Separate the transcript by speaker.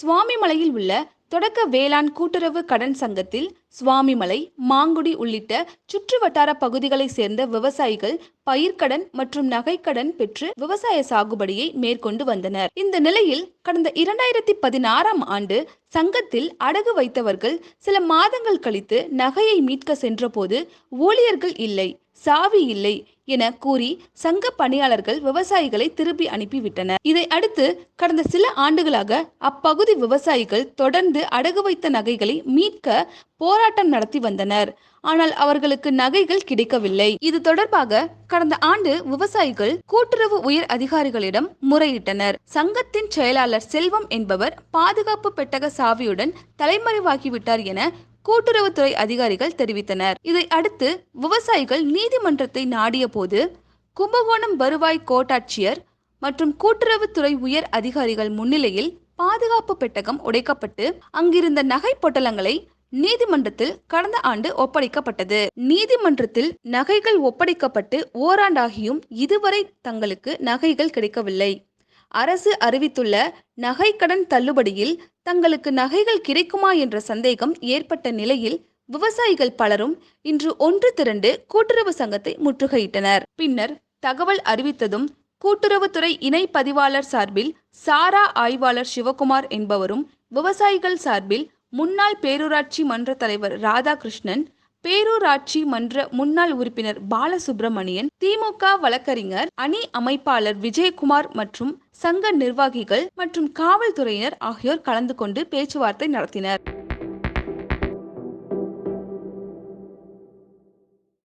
Speaker 1: சுவாமிமலையில் உள்ள தொடக்க வேளாண் கூட்டுறவு கடன் சங்கத்தில் சுவாமிமலை மாங்குடி உள்ளிட்ட சுற்றுவட்டார பகுதிகளைச் சேர்ந்த விவசாயிகள் பயிர்க்கடன் மற்றும் நகைக்கடன் பெற்று விவசாய சாகுபடியை மேற்கொண்டு வந்தனர். இந்த நிலையில் கடந்த இரண்டாயிரத்தி பதினாறாம் ஆண்டு சங்கத்தில் அடகு வைத்தவர்கள் சில மாதங்கள் கழித்து நகையை மீட்க சென்றபோது ஊழியர்கள் இல்லை. சாவி இல்லை என கூறி சங்க பணியாளர்கள் விவசாயிகளை திருப்பி அனுப்பிவிட்டனர். இதை அடுத்து கடந்த சில ஆண்டுகளாக அப்பகுதி விவசாயிகள் தொடர்ந்து அடகு வைத்த நகைகளை மீட்க போராட்டம் நடத்தி வந்தனர். ஆனால் அவர்களுக்கு நகைகள் கிடைக்கவில்லை. இது தொடர்பாக கடந்த ஆண்டு விவசாயிகள் கூட்டுறவு உயர் அதிகாரிகளிடம் முறையிட்டனர். சங்கத்தின் செயலாளர் செல்வம் என்பவர் பாதுகாப்பு பெட்டக சாவியுடன் தலைமறைவாகிவிட்டார் என கூட்டுறவுத்துறை அதிகாரிகள் தெரிவித்தனர். இதை அடுத்து விவசாயிகள் நீதிமன்றத்தை நாடிய போது கும்பகோணம் வருவாய் கோட்டாட்சியர் மற்றும் கூட்டுறவுத்துறை உயர் அதிகாரிகள் முன்னிலையில் பாதுகாப்பு பெட்டகம் உடைக்கப்பட்டு அங்கிருந்த நகை பொட்டலங்களை நீதிமன்றத்தில் கடந்த ஆண்டு ஒப்படைக்கப்பட்டது. நீதிமன்றத்தில் நகைகள் ஒப்படைக்கப்பட்டு ஓராண்டாகியும் இதுவரை தங்களுக்கு நகைகள் கிடைக்கவில்லை. அரசு அறிவித்துள்ள நகைக்கடன் தள்ளுபடியில் தங்களுக்கு நகைகள் கிடைக்குமா என்ற சந்தேகம் ஏற்பட்ட நிலையில் விவசாயிகள் பலரும் இன்று ஒன்று திரண்டு கூட்டுறவு சங்கத்தை முற்றுகையிட்டனர். பின்னர் தகவல் அறிவித்ததும் கூட்டுறவுத்துறை இணை பதிவாளர் சார்பில் சாரா ஆய்வாளர் சிவகுமார் என்பவரும் விவசாயிகள் சார்பில் முன்னாள் பேரூராட்சி மன்ற தலைவர் ராதாகிருஷ்ணன் பேரூராட்சி மன்ற முன்னாள் உறுப்பினர் பாலசுப்ரமணியன் திமுக வழக்கறிஞர் அணி அமைப்பாளர் விஜயகுமார் மற்றும் சங்க நிர்வாகிகள் மற்றும் காவல்துறையினர் ஆகியோர் கலந்து கொண்டு பேச்சுவார்த்தை நடத்தினர்.